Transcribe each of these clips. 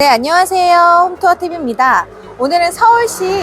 네, 안녕하세요. 홈투어TV입니다. 오늘은 서울시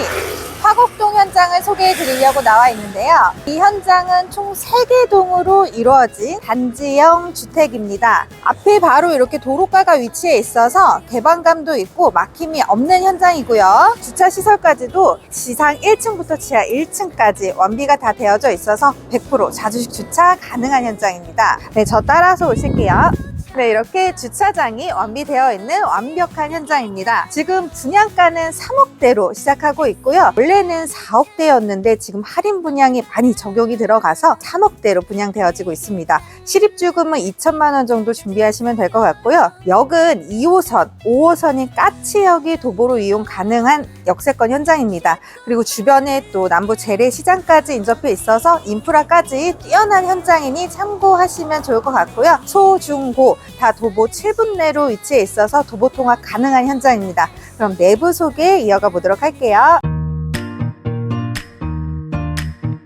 화곡동 현장을 소개해 드리려고 나와 있는데요. 이 현장은 총 3개 동으로 이루어진 단지형 주택입니다. 앞에 바로 이렇게 도로가가 위치해 있어서 개방감도 있고 막힘이 없는 현장이고요. 주차 시설까지도 지상 1층부터 지하 1층까지 완비가 다 되어져 있어서 100% 자주식 주차 가능한 현장입니다. 네, 저 따라서 오실게요. 네, 이렇게 주차장이 완비되어 있는 완벽한 현장입니다. 지금 분양가는 3억대로 시작하고 있고요. 원래는 4억대였는데 지금 할인 분양이 많이 적용이 들어가서 3억대로 분양되어지고 있습니다. 실입주금은 2천만 원 정도 준비하시면 될 것 같고요. 역은 2호선, 5호선인 까치역이 도보로 이용 가능한 역세권 현장입니다. 그리고 주변에 또 남부 재래시장까지 인접해 있어서 인프라까지 뛰어난 현장이니 참고하시면 좋을 것 같고요. 소, 중, 고다 도보 7분 내로 위치해 있어서 도보 통학 가능한 현장입니다. 그럼 내부 소개 이어가 보도록 할게요.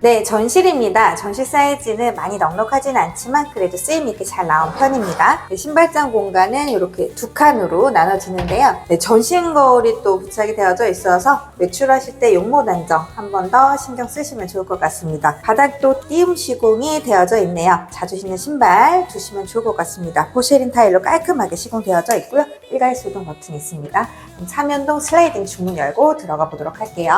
네, 전실입니다. 전실 사이즈는 많이 넉넉하진 않지만 그래도 쓰임 있게 잘 나온 편입니다. 네, 신발장 공간은 이렇게 두 칸으로 나눠지는데요. 네, 전신 거울이 또 부착이 되어져 있어서 외출하실 때 용모 안정 한 번 더 신경 쓰시면 좋을 것 같습니다. 바닥도 띄움 시공이 되어져 있네요. 자주 신는 신발 두시면 좋을 것 같습니다. 포쉐린 타일로 깔끔하게 시공되어져 있고요. 일괄 수동 버튼이 있습니다. 그럼 차면동 슬라이딩 중문 열고 들어가 보도록 할게요.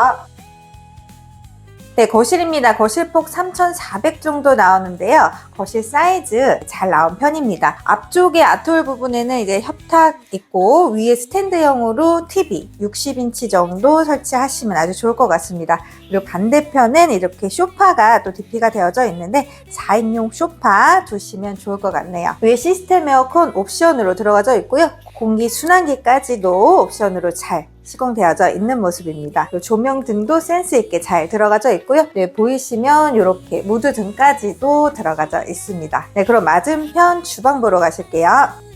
네, 거실입니다. 거실폭 3,400 정도 나오는데요. 거실 사이즈 잘 나온 편입니다. 앞쪽에 아트홀 부분에는 이제 협탁 있고 위에 스탠드형으로 TV 60인치 정도 설치하시면 아주 좋을 것 같습니다. 그리고 반대편은 이렇게 소파가 또 DP가 되어져 있는데 4인용 소파 두시면 좋을 것 같네요. 위에 시스템 에어컨 옵션으로 들어가져 있고요. 공기 순환기까지도 옵션으로 잘 시공되어져 있는 모습입니다. 조명 등도 센스 있게 잘 들어가져 있고요. 네, 보이시면 이렇게 무드 등까지도 들어가져 있습니다. 네, 그럼 맞은편 주방 보러 가실게요.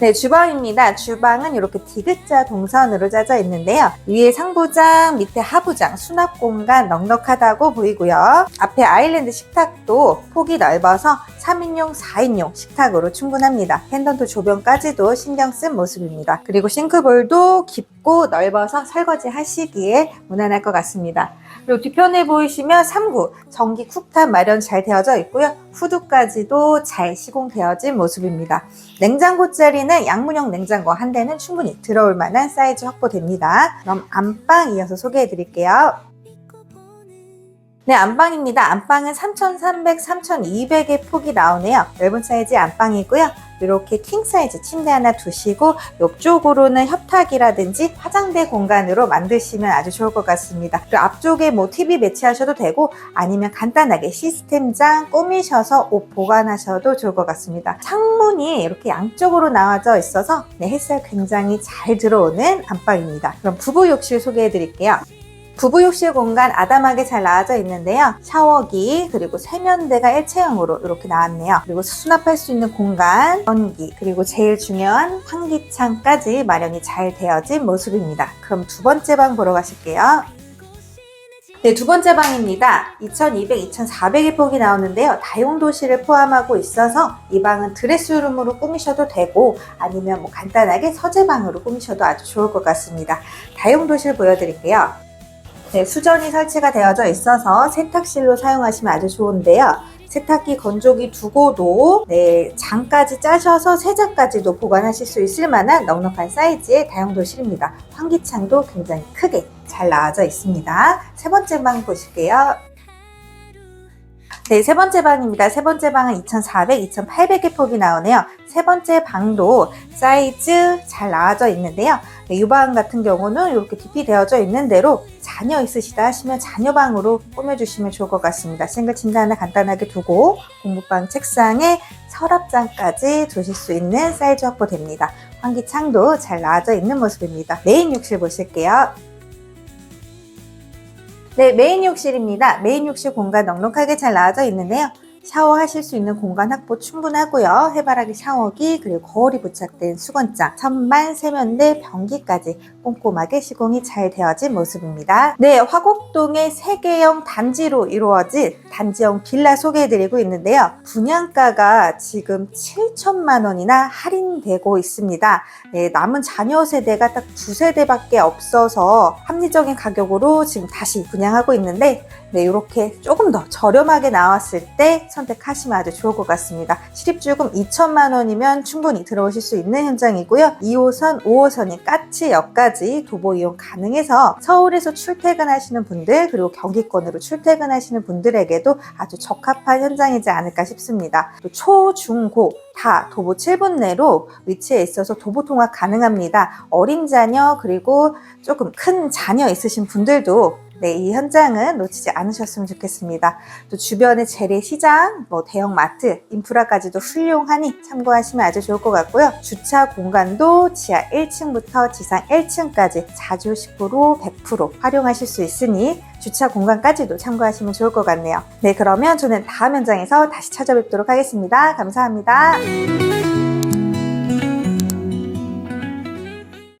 네, 주방입니다. 주방은 이렇게 디귿자 동선으로 짜져 있는데요. 위에 상부장, 밑에 하부장, 수납 공간 넉넉하다고 보이고요. 앞에 아일랜드 식탁도 폭이 넓어서 3인용, 4인용 식탁으로 충분합니다. 펜던트 조변까지도 신경 쓴 모습입니다. 그리고 싱크볼도 깊고 넓어서 설거지 하시기에 무난할 것 같습니다. 그리고 뒤편에 보이시면 3구 전기 쿡탑 마련 잘 되어져 있고요. 후드까지도 잘 시공되어진 모습입니다. 냉장고 자리는 양문형 냉장고 한 대는 충분히 들어올 만한 사이즈 확보됩니다. 그럼 안방 이어서 소개해 드릴게요. 네, 안방입니다. 안방은 3,300, 3,200의 폭이 나오네요. 넓은 사이즈 안방이고요. 이렇게 킹 사이즈 침대 하나 두시고 옆쪽으로는 협탁이라든지 화장대 공간으로 만드시면 아주 좋을 것 같습니다. 그리고 앞쪽에 뭐 TV 배치하셔도 되고 아니면 간단하게 시스템장 꾸미셔서 옷 보관하셔도 좋을 것 같습니다. 창문이 이렇게 양쪽으로 나와져 있어서 네, 햇살 굉장히 잘 들어오는 안방입니다. 그럼 부부 욕실 소개해 드릴게요. 부부 욕실 공간 아담하게 잘 나와져 있는데요. 샤워기 그리고 세면대가 일체형으로 이렇게 나왔네요. 그리고 수납할 수 있는 공간, 전기 그리고 제일 중요한 환기창까지 마련이 잘 되어진 모습입니다. 그럼 두 번째 방 보러 가실게요. 네, 두 번째 방입니다. 2200, 2400의 폭이 나오는데요. 다용도실을 포함하고 있어서 이 방은 드레스룸으로 꾸미셔도 되고 아니면 뭐 간단하게 서재방으로 꾸미셔도 아주 좋을 것 같습니다. 다용도실 보여드릴게요. 네, 수전이 설치가 되어져 있어서 세탁실로 사용하시면 아주 좋은데요. 세탁기 건조기 두고도 네, 장까지 짜셔서 세자까지도 보관하실 수 있을 만한 넉넉한 사이즈의 다용도실입니다. 환기창도 굉장히 크게 잘 나와져 있습니다. 세 번째 방 보실게요. 네, 세 번째 방입니다. 세 번째 방은 2,400, 2,800의 폭이 나오네요. 세 번째 방도 사이즈 잘 나와져 있는데요. 네, 이방 같은 경우는 이렇게 DP 되어져 있는 대로 자녀 있으시다 하시면 자녀방으로 꾸며주시면 좋을 것 같습니다. 싱글 침대 하나 간단하게 두고 공부방 책상에 서랍장까지 두실 수 있는 사이즈 확보됩니다. 환기창도 잘 나와져 있는 모습입니다. 메인 욕실 보실게요. 네, 메인 욕실입니다. 메인 욕실 공간 넉넉하게 잘 나와져 있는데요. 샤워하실 수 있는 공간 확보 충분하고요. 해바라기 샤워기 그리고 거울이 부착된 수건장, 천막, 세면대, 변기까지 꼼꼼하게 시공이 잘 되어진 모습입니다. 네, 화곡동의 세개형 단지로 이루어진 단지형 빌라 소개해드리고 있는데요. 분양가가 지금 7천만 원이나 할인되고 있습니다. 네, 남은 자녀 세대가 딱 두 세대밖에 없어서 합리적인 가격으로 지금 다시 분양하고 있는데 네, 이렇게 조금 더 저렴하게 나왔을 때 선택하시면 아주 좋을 것 같습니다. 실입주금 2천만 원이면 충분히 들어오실 수 있는 현장이고요. 2호선, 5호선이 까치역까지 도보 이용 가능해서 서울에서 출퇴근하시는 분들 그리고 경기권으로 출퇴근하시는 분들에게도 아주 적합한 현장이지 않을까 싶습니다. 또 초, 중, 고 다 도보 7분 내로 위치해 있어서 도보 통학 가능합니다. 어린 자녀 그리고 조금 큰 자녀 있으신 분들도 네, 이 현장은 놓치지 않으셨으면 좋겠습니다. 또 주변의 재래시장, 뭐 대형 마트, 인프라까지도 훌륭하니 참고하시면 아주 좋을 것 같고요. 주차 공간도 지하 1층부터 지상 1층까지 자주 10% 100% 활용하실 수 있으니 주차 공간까지도 참고하시면 좋을 것 같네요. 네, 그러면 저는 다음 현장에서 다시 찾아뵙도록 하겠습니다. 감사합니다.